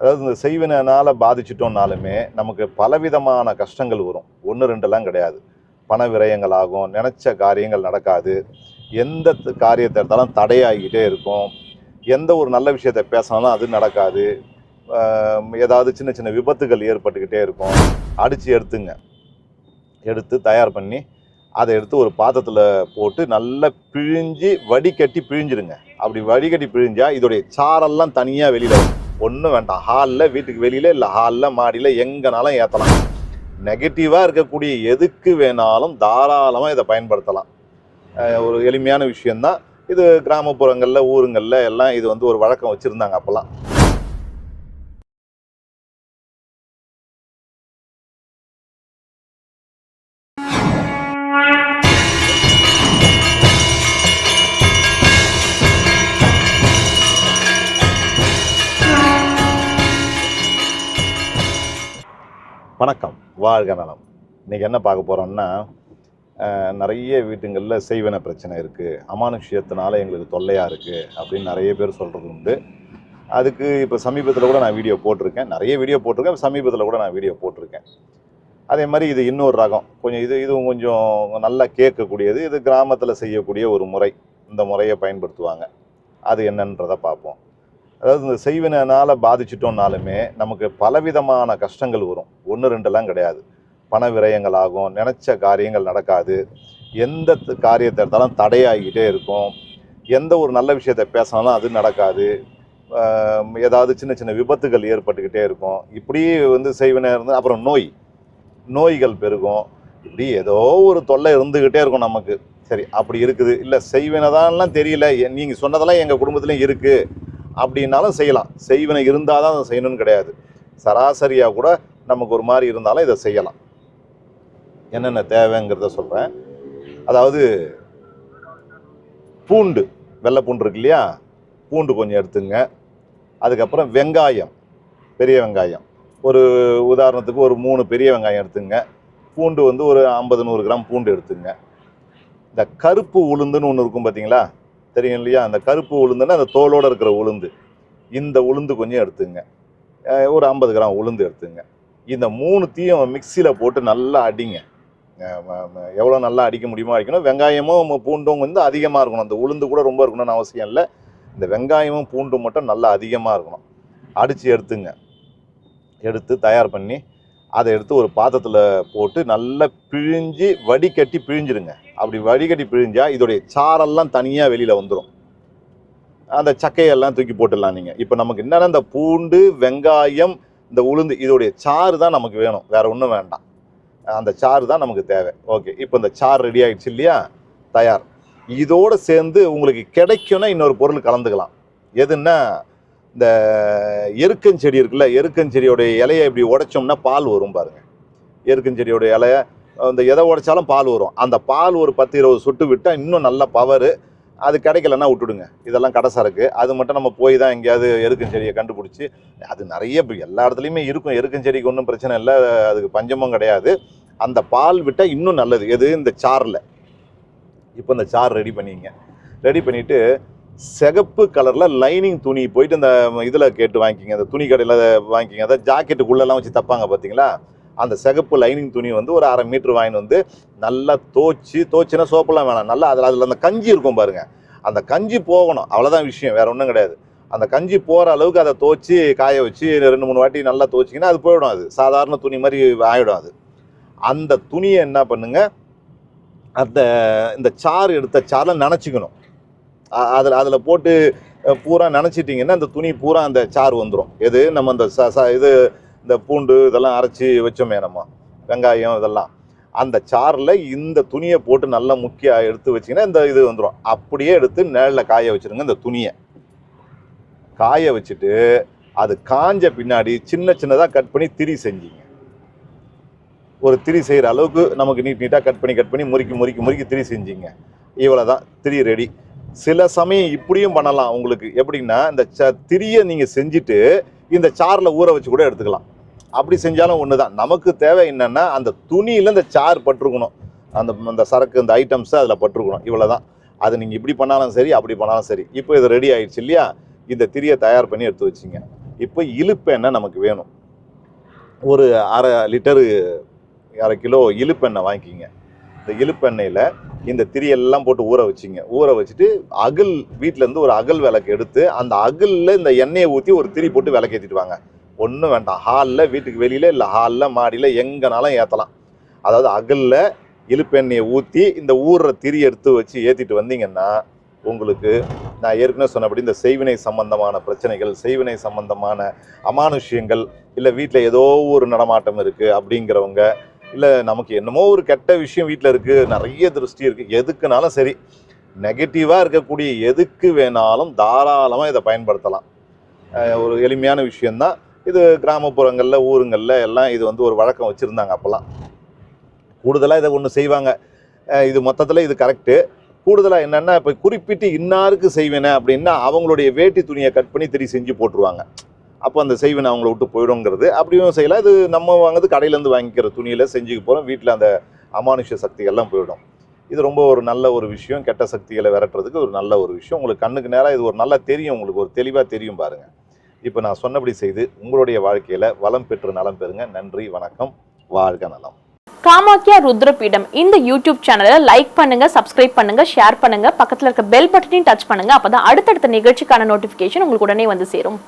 அதாவது இந்த செய்வினால் பாதிச்சிட்டோம்னாலுமே நமக்கு பலவிதமான கஷ்டங்கள் வரும். ஒன்று ரெண்டெல்லாம் கிடையாது. பண விரயங்கள் ஆகும் நினச்ச காரியங்கள் நடக்காது. எந்த காரியத்தை எடுத்தாலும் தடையாகிக்கிட்டே இருக்கும். எந்த ஒரு நல்ல விஷயத்தை பேசினாலும் அது நடக்காது. ஏதாவது சின்ன சின்ன விபத்துகள் ஏற்பட்டுக்கிட்டே இருக்கும். அடித்து எடுத்துங்க. எடுத்து தயார் பண்ணி அதை எடுத்து ஒரு பாத்திரத்தில் போட்டு நல்லா பிழிஞ்சு வடிகட்டி பிழிஞ்சிருங்க அப்படி வடிகட்டி பிழிஞ்சால் இதோடைய சாரெல்லாம் தனியாக வெளியில் வரும். ஒன்றும் வேண்டாம். ஹாலில் வீட்டுக்கு வெளியில் இல்லை ஹாலில் மாடியில் எங்கனாலும் ஏற்றலாம் நெகட்டிவாக இருக்கக்கூடிய எதுக்கு வேணாலும் தாராளமாக இதை பயன்படுத்தலாம். ஒரு எளிமையான விஷயந்தான் இது கிராமப்புறங்களில் ஊருங்களில் எல்லாம் இது வந்து ஒரு வழக்கம் வச்சுருந்தாங்க அப்போல்லாம். வணக்கம். வாழ்க நலம். இன்றைக்கி என்ன பார்க்க போகிறோம்னா நிறைய வீட்டுங்களில் செய்வன பிரச்சனை இருக்குது அமானுஷ்யத்தினால எங்களுக்கு தொல்லையாக இருக்குது அப்படின்னு நிறைய பேர் சொல்கிறது உண்டு. அதுக்கு இப்போ சமீபத்தில் கூட நான் வீடியோ போட்டிருக்கேன். நிறைய வீடியோ போட்டிருக்கேன். சமீபத்தில் கூட நான் வீடியோ போட்டிருக்கேன். அதே மாதிரி இது இன்னொரு ரகம். கொஞ்சம் இது இதுவும் கொஞ்சம் நல்லா கேட்கக்கூடியது. இது கிராமத்தில் செய்யக்கூடிய ஒரு முறை. இந்த முறையை பயன்படுத்துவாங்க. அது என்னன்றதை பார்ப்போம். அதாவது இந்த செய்வினால் பாதிச்சிட்டோம்னாலுமே நமக்கு பலவிதமான கஷ்டங்கள் வரும். ஒன்று ரெண்டெல்லாம் கிடையாது. பண விரயங்கள் ஆகும் நினச்ச காரியங்கள் நடக்காது. எந்த காரியத்தை எடுத்தாலும் தடையாகிக்கிட்டே இருக்கும். எந்த ஒரு நல்ல விஷயத்தை பேசினாலும் அது நடக்காது. ஏதாவது சின்ன சின்ன விபத்துகள் ஏற்பட்டுக்கிட்டே இருக்கும். இப்படி வந்து செய்வினை இருந்து அப்புறம் நோய். நோய்கள் பெருகும். இப்படி ஏதோ ஒரு தொல்லை இருந்துக்கிட்டே இருக்கும் நமக்கு. சரி அப்படி இருக்குது. இல்லை செய்வினைதான்லாம் தெரியல. நீங்கள் சொன்னதெல்லாம் எங்கள் குடும்பத்துலேயும் இருக்குது அப்படின்னாலும் செய்யலாம். செய்வினை இருந்தால் தான் அதை செய்யணும்னு கிடையாது. சராசரியாக கூட நமக்கு ஒரு மாதிரி இருந்தாலும் இதை செய்யலாம். என்னென்ன தேவைங்கிறத சொல்கிறேன் அதாவது பூண்டு வெள்ளை பூண்டு இருக்கு இல்லையா? பூண்டு கொஞ்சம் எடுத்துங்க. அதுக்கப்புறம் வெங்காயம் பெரிய வெங்காயம். ஒரு உதாரணத்துக்கு ஒரு மூணு பெரிய வெங்காயம் எடுத்துங்க. பூண்டு வந்து ஒரு ஐம்பது நூறு கிராம் பூண்டு எடுத்துங்க. இந்த கருப்பு உளுந்துன்னு ஒன்று இருக்கும் பார்த்தீங்களா தெரியும் இல்லையா? அந்த கருப்பு உளுந்துன்னா அந்த தோலோடு இருக்கிற உளுந்து. இந்த உளுந்து கொஞ்சம் எடுத்துங்க. ஒரு ஐம்பது கிராம் உளுந்து எடுத்துங்க. இந்த மூணு தீயும் மிக்சியில் போட்டு நல்லா அடிங்க. எவ்வளோ நல்லா அடிக்க முடியுமோ அடிக்கணும். வெங்காயமும் பூண்டும் வந்து அதிகமாக இருக்கணும். அந்த உளுந்து கூட ரொம்ப இருக்கணும்னு அவசியம் இல்லை. இந்த வெங்காயமும் பூண்டும் மட்டும் நல்லா அதிகமாக இருக்கணும். அடித்து எடுத்துங்க. எடுத்து தயார் பண்ணி அதை எடுத்து ஒரு பாத்திரத்தில் போட்டு நல்லா பிழிஞ்சு வடிகட்டி பிழிஞ்சிருங்க. அப்படி வடிகட்டி பிழிஞ்சால் இதோடைய சாரெல்லாம் தனியாக வெளியில் வந்துடும் அந்த சக்கையெல்லாம் தூக்கி போட்டுடலாம் நீங்கள் இப்போ நமக்கு என்னென்ன இந்த பூண்டு வெங்காயம் இந்த உளுந்து இதோடைய சாறு தான் நமக்கு வேணும். வேறு ஒன்றும் வேண்டாம். அந்த சாறு தான் நமக்கு தேவை. ஓகே. இப்போ இந்த சாறு ரெடி ஆகிடுச்சு இல்லையா? தயார். இதோடு சேர்ந்து உங்களுக்கு கிடைக்கும்னா இன்னொரு பொருள் கலந்துக்கலாம். எதுன்னா இந்த எருக்கஞ்செடி இருக்குல்ல எருக்கஞ்செடியோடைய இலையை இப்படி உடைச்சோம்னா பால் வரும் பாருங்கள் எருக்கஞ்செடியோட இலைய அந்த எதை உடைச்சாலும் பால் வரும். அந்த பால் ஒரு பத்து இருபது சொட்டு விட்டால் இன்னும் நல்ல பவரு அது கிடைக்கலன்னா விட்டுடுங்க. இதெல்லாம் கடை சரக்கு அது மட்டும் நம்ம போய் தான் எங்கேயாவது எருக்கஞ்செடியை கண்டுபிடிச்சி அது நிறைய இப்போ எல்லா இடத்துலையுமே இருக்கும். எருக்கஞ்செடிக்கு ஒன்றும் பிரச்சனை இல்லை. அதுக்கு பஞ்சமும் கிடையாது. அந்த பால் விட்டால் இன்னும் நல்லது. எது? இந்த சாரில் இப்போ இந்த சார் ரெடி பண்ணிங்க. ரெடி பண்ணிவிட்டு சிகப்பு கலரில் லைனிங் துணி போயிட்டு இந்த இதில் கேட்டு வாங்கிக்கிங்க அந்த துணி கடையில் வாங்கிக்கிங்க. அதாவது ஜாக்கெட்டுக்குள்ளெல்லாம் வச்சு தப்பாங்க பார்த்தீங்களா அந்த சிகப்பு லைனிங் துணி வந்து ஒரு அரை மீட்ரு வாங்கிட்டு வந்து நல்லா தோச்சு தோச்சுனா சோப்பெல்லாம் வேணாம். நல்லா அதில் அதில் அந்த கஞ்சி இருக்கும் பாருங்கள் அந்த கஞ்சி போகணும். அவ்வளோதான் விஷயம் வேறு ஒன்றும் கிடையாது. அந்த கஞ்சி போகிற அளவுக்கு அதை தோச்சு காய வச்சு ரெண்டு மூணு வாட்டி நல்லா தோச்சிங்கன்னா அது போயிடும் அது. சாதாரண துணி மாதிரி ஆகிடும் அது. அந்த துணியை என்ன பண்ணுங்கள் அந்த இந்த சாறு எடுத்த சாரில் நினச்சிக்கணும். அதில் அதில் போட்டு பூரா நினச்சிட்டிங்கன்னா அந்த துணி பூரா அந்த சாறு வந்துடும் எது? நம்ம அந்த ச ச- இது இந்த பூண்டு இதெல்லாம் அரைச்சி வச்சோமே நம்ம. வெங்காயம் இதெல்லாம். அந்த சாரில் இந்த துணியை போட்டு நல்லா முக்கிய எடுத்து வச்சிங்கன்னா இந்த இது வந்துடும் அப்படியே எடுத்து நிழலில் காய வச்சிருங்க இந்த துணியை. காய வச்சுட்டு அது காஞ்ச பின்னாடி சின்ன சின்னதாக கட் பண்ணி திரி செஞ்சிங்க. ஒரு திரி செய்கிற அளவுக்கு நமக்கு நீட் நீட்டாக கட் பண்ணி கட் பண்ணி முறுக்கி முறுக்கி முறுக்கி திரி செஞ்சிங்க. இவ்வளோ தான் திரி ரெடி. சில சமயம் இப்படியும் பண்ணலாம் உங்களுக்கு. எப்படின்னா இந்த ச திரியை நீங்கள் செஞ்சுட்டு இந்த சாரில் ஊற வச்சு கூட எடுத்துக்கலாம். அப்படி செஞ்சாலும் ஒன்று தான் நமக்கு தேவை என்னென்னா அந்த துணியில் இந்த சார் பட்டிருக்கணும். அந்த அந்த சரக்கு இந்த ஐட்டம்ஸு அதில் பட்டிருக்கணும். இவ்வளோ தான் அது நீங்கள் இப்படி பண்ணாலும் சரி அப்படி பண்ணாலும் சரி. இப்போ இது ரெடி ஆயிடுச்சு இல்லையா? இந்த திரியை தயார் பண்ணி எடுத்து வச்சிங்க. இப்போ இழுப்பெண்ணெய் நமக்கு வேணும். ஒரு அரை லிட்டரு அரை கிலோ இழுப்பெண்ணெய் வாங்கிக்கிங்க. இந்த இழுப்பெண்ணெயில் இந்த திரியெல்லாம் போட்டு ஊற வச்சிங்க. ஊற வச்சுட்டு அகல் வீட்டிலேருந்து ஒரு அகல் விளக்கு எடுத்து அந்த அகலில் இந்த எண்ணெயை ஊற்றி ஒரு திரி போட்டு விளக்கேற்றிட்டு வாங்க. ஒன்றும் வேண்டாம். ஹாலில் வீட்டுக்கு வெளியில் இல்லை ஹாலில் மாடியில் எங்கேனாலும் ஏற்றலாம் அதாவது அகலில் இழுப்பெண்ணெயை ஊற்றி இந்த ஊறுற திரி எடுத்து வச்சு ஏற்றிட்டு வந்தீங்கன்னா உங்களுக்கு நான் ஏற்கனவே சொன்னபடி இந்த செய்வினை சம்பந்தமான பிரச்சனைகள் செய்வினை சம்பந்தமான அமானுஷ்யங்கள் இல்லை வீட்டில் ஏதோ ஒரு நடமாட்டம் இருக்குது அப்படிங்கிறவங்க இல்லை நமக்கு என்னமோ ஒரு கெட்ட விஷயம் வீட்டில் இருக்குது நிறைய திருஷ்டி இருக்குது எதுக்குனாலும் சரி நெகட்டிவாக இருக்கக்கூடிய எதுக்கு வேணாலும் தாராளமாக இதை பயன்படுத்தலாம். ஒரு எளிமையான விஷயந்தான் இது கிராமப்புறங்களில் ஊருங்களில் எல்லாம் இது வந்து ஒரு வழக்கம் வச்சுருந்தாங்க அப்போல்லாம். கூடுதலாக இதை ஒன்று செய்வாங்க. இது மொத்தத்தில் இது கரெக்டு கூடுதலாக என்னென்னா இப்போ குறிப்பிட்டு இன்னாருக்கு செய்வேனே அப்படின்னா அவங்களுடைய வேட்டி துணியை கட் பண்ணி திரி செஞ்சு போட்டுருவாங்க. அப்போ அந்த செய்வினை அவங்கள விட்டு போயிடுங்கிறது அப்படியும் செய்யலாம். இது நம்ம வாங்குறது கடையிலேருந்து வாங்கிக்கிற துணியில் செஞ்சுக்க போகிறோம் வீட்டில் அந்த அமானுஷ்ய சக்திகள்லாம் போயிடும். இது ரொம்ப ஒரு நல்ல ஒரு விஷயம். கெட்ட சக்திகளை விரட்டுறதுக்கு ஒரு நல்ல ஒரு விஷயம். உங்களுக்கு கண்ணுக்கு நேராக இது ஒரு நல்லா தெரியும். உங்களுக்கு ஒரு தெளிவாக தெரியும் பாருங்கள் இப்போ நான் சொன்னபடி செய்து உங்களுடைய வாழ்க்கையில் வளம் பெற்று நலம் பெறுங்க. நன்றி வணக்கம் வாழ்க நலம். காமாக்கியா ருத்ரபீடம். இந்த யூடியூப் சேனலை லைக் பண்ணுங்க சப்ஸ்கிரைப் பண்ணுங்க ஷேர் பண்ணுங்க. பக்கத்தில் இருக்க பெல் பட்டனையும் டச் பண்ணுங்க. அப்பதான் அடுத்தடுத்த நிகழ்ச்சிக்கான நோட்டிபிகேஷன் உங்களுக்கு உடனே வந்து சேரும்.